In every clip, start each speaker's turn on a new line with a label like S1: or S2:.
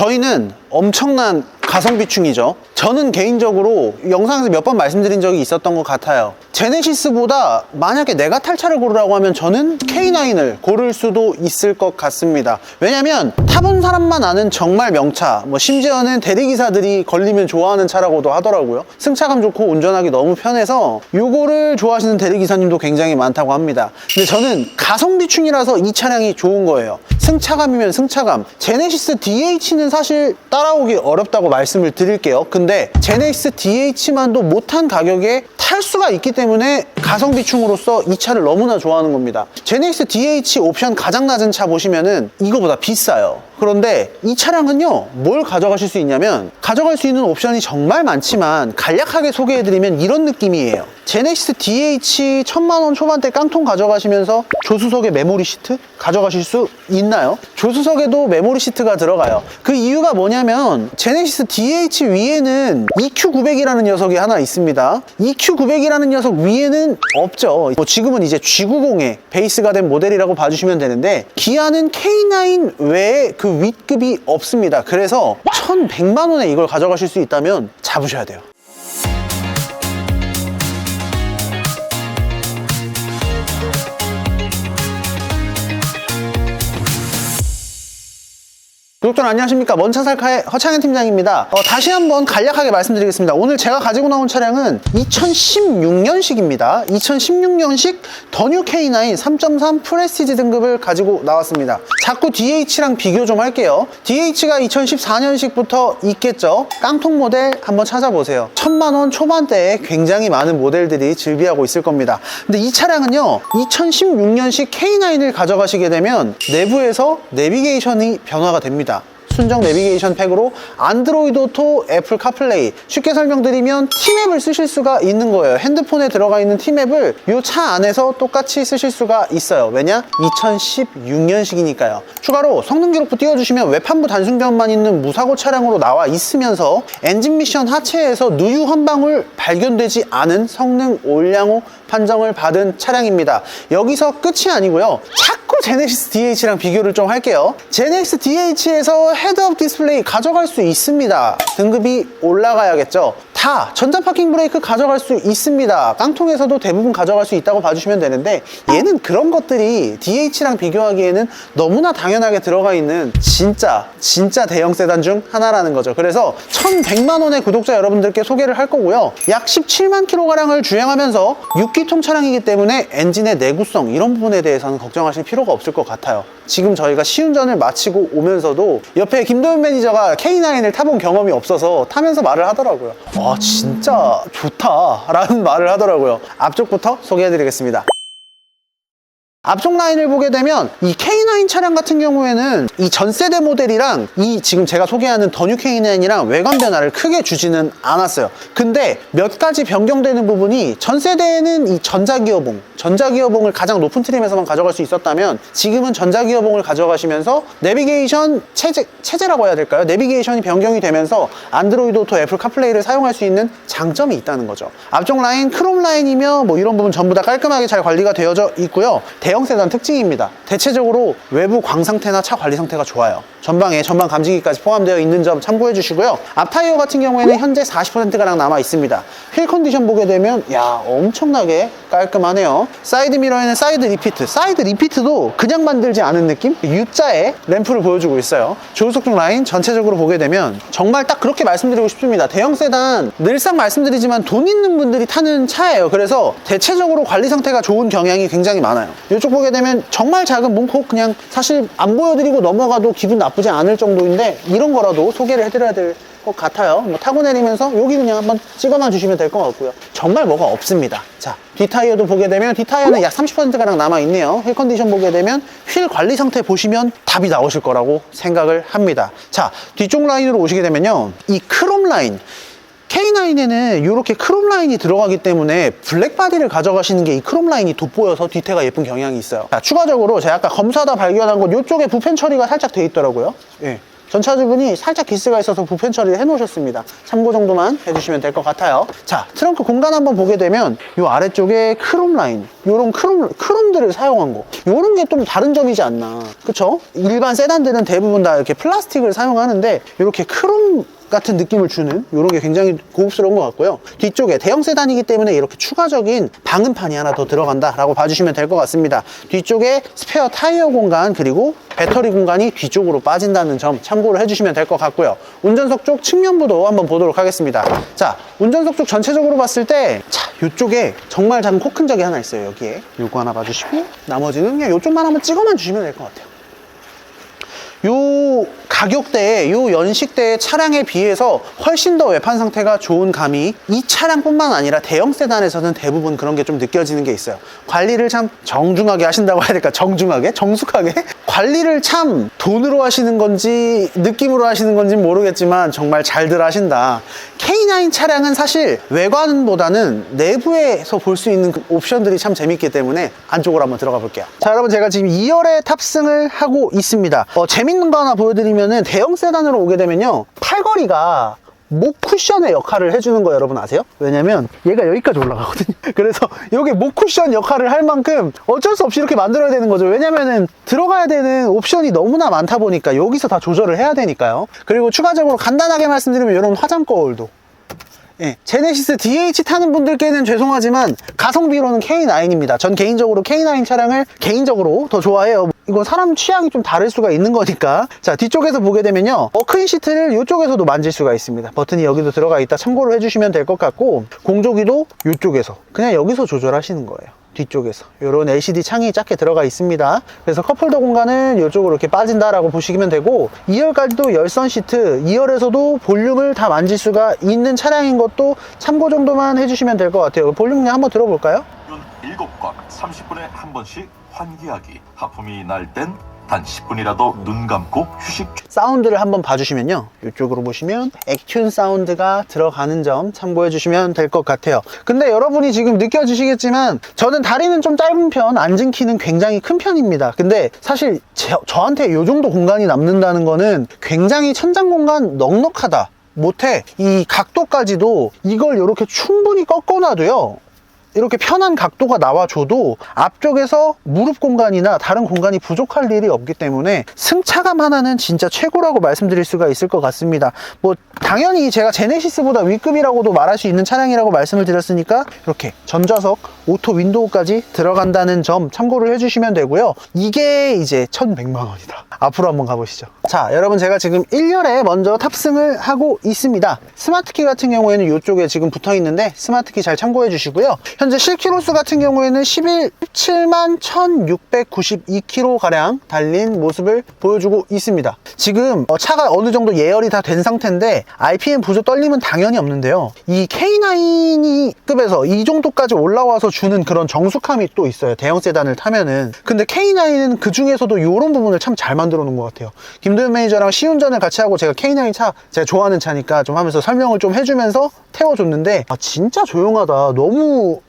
S1: 저희는 엄청난 가성비충이죠. 저는 개인적으로 영상에서 몇 번 말씀드린 적이 있었던 것 같아요. 제네시스보다 만약에 내가 탈 차를 고르라고 하면 저는 K9을 고를 수도 있을 것 같습니다. 왜냐면 타본 사람만 아는 정말 명차, 뭐 심지어는 대리기사들이 걸리면 좋아하는 차라고도 하더라고요. 승차감 좋고 운전하기 너무 편해서 요거를 좋아하시는 대리기사님도 굉장히 많다고 합니다. 근데 저는 가성비충이라서 이 차량이 좋은 거예요. 승차감이면 승차감. 제네시스 DH는 사실 따라오기 어렵다고 말씀 을 드릴게요. 근데 제네시스 DH만도 못한 가격에 탈 수가 있기 때문에 가성비충으로서 이 차를 너무나 좋아하는 겁니다. 제네시스 DH 옵션 가장 낮은 차 보시면은 이거보다 비싸요. 그런데 이 차량은요, 뭘 가져가실 수 있냐면 가져갈 수 있는 옵션이 정말 많지만 간략하게 소개해드리면 이런 느낌이에요. 제네시스 DH 천만 원 초반대 깡통 가져가시면서 조수석에 메모리 시트 가져가실 수 있나요? 조수석에도 메모리 시트가 들어가요. 그 이유가 뭐냐면 제네시스 DH 위에는 EQ900이라는 녀석이 하나 있습니다. EQ900이라는 녀석 위에는 없죠. 뭐 지금은 이제 G90의 베이스가 된 모델이라고 봐주시면 되는데 기아는 K9 외에 그 윗급이 없습니다. 그래서 1100만 원에 이걸 가져가실 수 있다면 잡으셔야 돼요. 구독자 안녕하십니까. 먼차살카의 허창현 팀장입니다. 어, 다시 한번 간략하게 말씀드리겠습니다. 오늘 제가 가지고 나온 차량은 2016년식입니다. 2016년식 더뉴 K9 3.3 프레스티지 등급을 가지고 나왔습니다. 자꾸 DH랑 비교 좀 할게요. DH가 2014년식부터 있겠죠? 깡통 모델 한번 찾아보세요. 천만원 초반대에 굉장히 많은 모델들이 즐비하고 있을 겁니다. 근데 이 차량은요 2016년식 K9을 가져가시게 되면 내부에서 내비게이션이 변화가 됩니다 순정 내비게이션 팩으로 안드로이드 오토, 애플 카플레이. 쉽게 설명드리면 티맵을 쓰실 수가 있는 거예요. 핸드폰에 들어가 있는 티맵을 이 차 안에서 똑같이 쓰실 수가 있어요. 왜냐? 2016년식이니까요. 추가로 성능 기록부 띄워주시면 외판부 단순변만 있는 무사고 차량으로 나와 있으면서 엔진 미션 하체에서 누유 한 방울 발견되지 않은 성능 올량호 판정을 받은 차량입니다. 여기서 끝이 아니고요. 자꾸 제네시스 DH랑 비교를 좀 할게요. 제네시스 DH에서 헤드업 디스플레이 가져갈 수 있습니다. 등급이 올라가야겠죠 다 전자 파킹 브레이크 가져갈 수 있습니다. 깡통에서도 대부분 가져갈 수 있다고 봐주시면 되는데 얘는 그런 것들이 DH랑 비교하기에는 너무나 당연하게 들어가 있는 진짜 진짜 대형 세단 중 하나라는 거죠. 그래서 1100만 원의 구독자 여러분들께 소개를 할 거고요. 약 17만 킬로가량을 주행하면서 6기통 차량이기 때문에 엔진의 내구성 이런 부분에 대해서는 걱정하실 필요가 없을 것 같아요. 지금 저희가 시운전을 마치고 오면서도 옆에 김도현 매니저가 K9을 타본 경험이 없어서 타면서 말을 하더라고요. 와, 진짜 좋다. 라는 말을 하더라고요. 앞쪽부터 소개해드리겠습니다. 앞쪽 라인을 보게 되면 이 K9 차량 같은 경우에는 이 전세대 모델이랑 이 지금 제가 소개하는 더뉴 K9이랑 외관 변화를 크게 주지는 않았어요. 근데 몇 가지 변경되는 부분이 전세대에는 이 전자기어봉, 전자기어봉을 가장 높은 트림에서만 가져갈 수 있었다면 지금은 전자기어봉을 가져가시면서 내비게이션 체제, 체제라고 해야 될까요? 내비게이션이 변경이 되면서 안드로이드 오토 애플 카플레이를 사용할 수 있는 장점이 있다는 거죠. 앞쪽 라인 크롬 라인이며 뭐 이런 부분 전부 다 깔끔하게 잘 관리가 되어져 있고요. 대형 세단 특징입니다. 대체적으로 외부 광 상태나 차 관리 상태가 좋아요. 전방에 전방 감지기까지 포함되어 있는 점 참고해 주시고요. 앞 타이어 같은 경우에는 현재 40%가량 남아 있습니다. 휠 컨디션 보게 되면 야 엄청나게 깔끔하네요. 사이드 미러에는 사이드 리피트, 사이드 리피트도 그냥 만들지 않은 느낌? U자의 램프를 보여주고 있어요. 조수석 중 라인 전체적으로 보게 되면 정말 딱 그렇게 말씀드리고 싶습니다. 대형 세단 늘상 말씀드리지만 돈 있는 분들이 타는 차예요. 그래서 대체적으로 관리 상태가 좋은 경향이 굉장히 많아요. 이쪽 보게 되면 정말 작은 문콕 그냥 사실 안 보여드리고 넘어가도 기분 나쁘지 않을 정도인데 이런 거라도 소개를 해드려야 될 것 같아요. 뭐 타고 내리면서 여기 그냥 한번 찍어놔 주시면 될 것 같고요. 정말 뭐가 없습니다. 자, 뒷타이어도 보게 되면 뒷타이어는 약 30%가량 남아있네요. 휠 컨디션 보게 되면 휠 관리 상태 보시면 답이 나오실 거라고 생각을 합니다. 자, 뒤쪽 라인으로 오시게 되면요. 이 크롬 라인. K9에는 이렇게 크롬 라인이 들어가기 때문에 블랙 바디를 가져가시는 게 이 크롬 라인이 돋보여서 뒤태가 예쁜 경향이 있어요. 자, 추가적으로 제가 아까 검사하다 발견한 건 이쪽에 부펜 처리가 살짝 돼 있더라고요. 예. 전차주분이 살짝 기스가 있어서 부펜 처리를 해 놓으셨습니다. 참고 정도만 해주시면 될 것 같아요. 자, 트렁크 공간 한번 보게 되면 이 아래쪽에 크롬 라인, 요런 크롬, 크롬들을 사용한 거. 요런 게 좀 다른 점이지 않나. 그쵸? 일반 세단들은 대부분 다 이렇게 플라스틱을 사용하는데 이렇게 크롬 같은 느낌을 주는 이런 게 굉장히 고급스러운 것 같고요. 뒤쪽에 대형 세단이기 때문에 이렇게 추가적인 방음판이 하나 더 들어간다라고 봐주시면 될 것 같습니다. 뒤쪽에 스페어 타이어 공간 그리고 배터리 공간이 뒤쪽으로 빠진다는 점 참고를 해주시면 될 것 같고요. 운전석 쪽 측면부도 한번 보도록 하겠습니다. 자, 운전석 쪽 전체적으로 봤을 때, 자, 이쪽에 정말 작은 코큰 적이 하나 있어요. 여기에. 요거 하나 봐주시고, 나머지는 그냥 요쪽만 한번 찍어만 주시면 될 것 같아요. 요 가격대에 요 연식대의 차량에 비해서 훨씬 더 외판 상태가 좋은 감이 이 차량뿐만 아니라 대형 세단에서는 대부분 그런 게 좀 느껴지는 게 있어요. 관리를 참 정중하게 하신다고 해야 될까? 정중하게? 정숙하게? 관리를 참 돈으로 하시는 건지 느낌으로 하시는 건지 모르겠지만 정말 잘들 하신다. K9 차량은 사실 외관보다는 내부에서 볼 수 있는 그 옵션들이 참 재밌기 때문에 안쪽으로 한번 들어가 볼게요. 자 여러분 제가 지금 2열에 탑승을 하고 있습니다. 어, 재밌는 거 하나 보여드리면은 대형 세단으로 오게 되면요. 팔걸이가 목 쿠션의 역할을 해주는 거 여러분 아세요? 왜냐면 얘가 여기까지 올라가거든요. 그래서 여기 목 쿠션 역할을 할 만큼 어쩔 수 없이 이렇게 만들어야 되는 거죠. 왜냐면은 들어가야 되는 옵션이 너무나 많다 보니까 여기서 다 조절을 해야 되니까요. 그리고 추가적으로 간단하게 말씀드리면 이런 화장 거울도 예, 제네시스 DH 타는 분들께는 죄송하지만 가성비로는 K9입니다. 전 개인적으로 K9 차량을 개인적으로 더 좋아해요. 이건 사람 취향이 좀 다를 수가 있는 거니까. 자, 뒤쪽에서 보게 되면요. 어크인 시트를 이쪽에서도 만질 수가 있습니다. 버튼이 여기도 들어가 있다 참고를 해주시면 될 것 같고, 공조기도 이쪽에서. 그냥 여기서 조절하시는 거예요. 뒤쪽에서. 이런 LCD 창이 작게 들어가 있습니다. 그래서 컵홀더 공간은 이쪽으로 이렇게 빠진다라고 보시면 되고 2열까지도 열선 시트 2열에서도 볼륨을 다 만질 수가 있는 차량인 것도 참고 정도만 해주시면 될 것 같아요. 볼륨 그냥 한번 들어볼까요?
S2: 균 7꽉 30분에 한 번씩 환기하기. 하품이 날 땐 단 10분이라도 눈 감고 휴식
S1: 사운드를 한번 봐주시면요. 이쪽으로 보시면 액튠 사운드가 들어가는 점 참고해 주시면 될 것 같아요. 근데 여러분이 지금 느껴지시겠지만 저는 다리는 좀 짧은 편 앉은 키는 굉장히 큰 편입니다. 근데 사실 제- 저한테 이 정도 공간이 남는다는 거는 굉장히 천장 공간 넉넉하다. 못해 이 각도까지도 이걸 이렇게 충분히 꺾어놔도요 이렇게 편한 각도가 나와줘도 앞쪽에서 무릎 공간이나 다른 공간이 부족할 일이 없기 때문에 승차감 하나는 진짜 최고라고 말씀드릴 수가 있을 것 같습니다. 뭐 당연히 제가 제네시스보다 위급이라고도 말할 수 있는 차량이라고 말씀을 드렸으니까 이렇게 전좌석 오토 윈도우까지 들어간다는 점 참고를 해주시면 되고요. 이게 이제 1100만 원이다. 앞으로 한번 가보시죠. 자, 여러분 제가 지금 1열에 먼저 탑승을 하고 있습니다. 스마트키 같은 경우에는 이쪽에 지금 붙어 있는데 스마트키 잘 참고해 주시고요. 현재 실키로수 같은 경우에는 11, 17만 1692km 가량 달린 모습을 보여주고 있습니다. 지금 어, 차가 어느 정도 예열이 다 된 상태인데 RPM 부조 떨림은 당연히 없는데요. 이 K9이 급에서 이 정도까지 올라와서 주는 그런 정숙함이 또 있어요. 대형 세단을 타면은. 근데 K9은 그 중에서도 이런 부분을 참 잘 만들어 놓은 것 같아요. 김도현 매니저랑 시운전을 같이 하고 제가 K9 차 제가 좋아하는 차니까 좀 하면서 설명을 좀 해주면서 태워줬는데 아 진짜 조용하다. 너무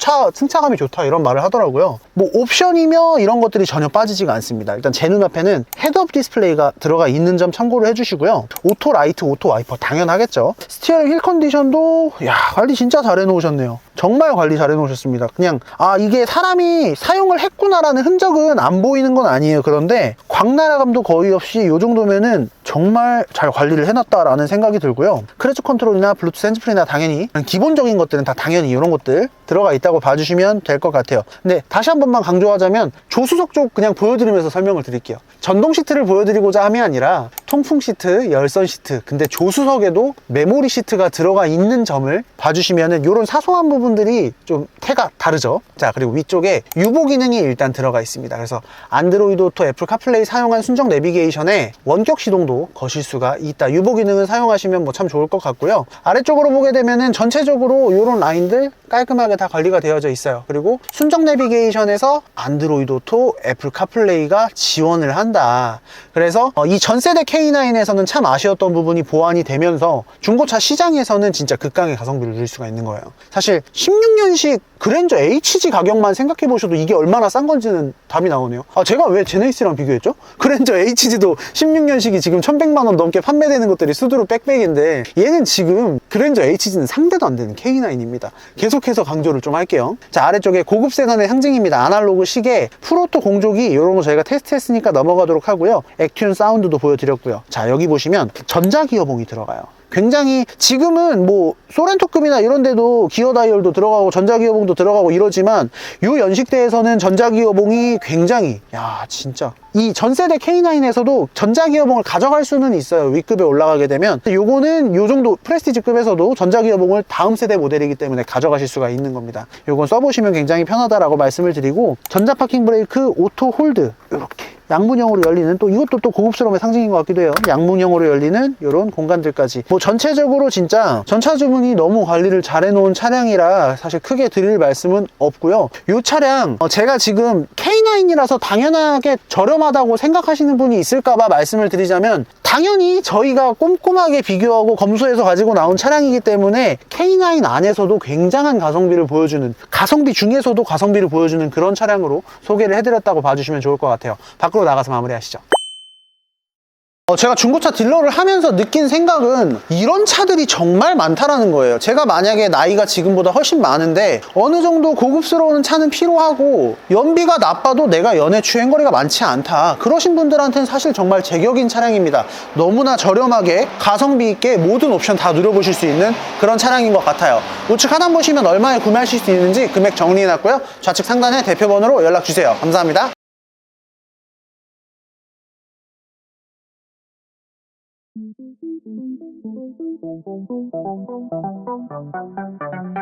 S1: 차 승차감이 좋다 이런 말을 하더라고요. 뭐 옵션이며 이런 것들이 전혀 빠지지가 않습니다. 일단 제 눈앞에는 헤드업 디스플레이가 들어가 있는 점 참고를 해주시고요. 오토 라이트 오토 와이퍼 당연하겠죠. 스티어링 휠 컨디션도 야 관리 진짜 잘 해놓으셨네요. 정말 관리 잘 해놓으셨습니다. 그냥 아 이게 사람이 사용을 했구나라는 흔적은 안 보이는 건 아니에요. 그런데 광나라감도 거의 없이 이 정도면은 정말 잘 관리를 해놨다라는 생각이 들고요. 크래치 컨트롤이나 블루투스 핸즈프리나 당연히 기본적인 것들은 다 당연히 이런 것들 들어가 있다고 봐주시면 될 것 같아요. 근데 다시 한 번만 강조하자면 조수석 쪽 그냥 보여드리면서 설명을 드릴게요. 전동 시트를 보여드리고자 함이 아니라 통풍 시트, 열선 시트 근데 조수석에도 메모리 시트가 들어가 있는 점을 봐주시면은 이런 사소한 부분들이 좀 태가 다르죠? 자 그리고 위쪽에 유보 기능이 일단 들어가 있습니다. 그래서 안드로이드 오토 애플 카플레이 사용한 순정 내비게이션에 원격 시동도 거실 수가 있다. 유보 기능을 사용하시면 뭐 참 좋을 것 같고요. 아래쪽으로 보게 되면은 전체적으로 이런 라인들 깔끔하게 다 관리가 되어져 있어요. 그리고 순정 내비게이션에서 안드로이드 오토 애플 카플레이가 지원을 한다. 그래서 어, 이 전세대 K9에서는 참 아쉬웠던 부분이 보완이 되면서 중고차 시장에서는 진짜 극강의 가성비를 누릴 수가 있는 거예요. 사실 16년식 그랜저 HG 가격만 생각해 보셔도 이게 얼마나 싼 건지는 답이 나오네요. 아, 제가 왜 제네시스랑 비교했죠? 그랜저 HG도 16년식이 지금 1100만 원 넘게 판매되는 것들이 수두로 빽빽인데 얘는 지금 그랜저 HG는 상대도 안 되는 K9입니다. 계속해서 강조를 좀 할게요. 자, 아래쪽에 고급 세단의 상징입니다. 아날로그 시계, 프로토 공조기 이런 거 저희가 테스트했으니까 넘어가도록 하고요. 액튠 사운드도 보여드렸고요. 자, 여기 보시면 전자 기어봉이 들어가요. 굉장히 지금은 뭐 소렌토급이나 이런 데도 기어 다이얼도 들어가고 전자 기어봉도 들어가고 이러지만 요 연식대에서는 전자 기어봉이 굉장히 야 진짜. 이 전세대 K9에서도 전자 기어봉을 가져갈 수는 있어요 위급에 올라가게 되면. 요거는 요 정도 프레스티지급에서도 전자 기어봉을 다음 세대 모델이기 때문에 가져가실 수가 있는 겁니다. 요건 써보시면 굉장히 편하다라고 말씀을 드리고 전자 파킹 브레이크 오토 홀드 이렇게 양문형으로 열리는 또 이것도 또 고급스러움의 상징인 것 같기도 해요. 양문형으로 열리는 이런 공간들까지. 뭐 전체적으로 진짜 전차 주문이 너무 관리를 잘 해놓은 차량이라 사실 크게 드릴 말씀은 없고요. 이 차량 어, 제가 지금 K9이라서 당연하게 저렴하다고 생각하시는 분이 있을까봐 말씀을 드리자면 당연히 저희가 꼼꼼하게 비교하고 검수해서 가지고 나온 차량이기 때문에 K9 안에서도 굉장한 가성비를 보여주는 가성비 중에서도 가성비를 보여주는 그런 차량으로 소개를 해드렸다고 봐주시면 좋을 것 같아요. 밖으로 나가서 마무리하시죠. 어, 제가 중고차 딜러를 하면서 느낀 생각은 이런 차들이 정말 많다라는 거예요. 제가 만약에 나이가 지금보다 훨씬 많은데 어느 정도 고급스러운 차는 필요하고 연비가 나빠도 내가 연애 주행거리가 많지 않다. 그러신 분들한테는 사실 정말 제격인 차량입니다. 너무나 저렴하게 가성비 있게 모든 옵션 다 누려보실 수 있는 그런 차량인 것 같아요. 우측 하단 보시면 얼마에 구매하실 수 있는지 금액 정리해놨고요. 좌측 상단에 대표번호로 연락주세요. 감사합니다.
S3: Thank you.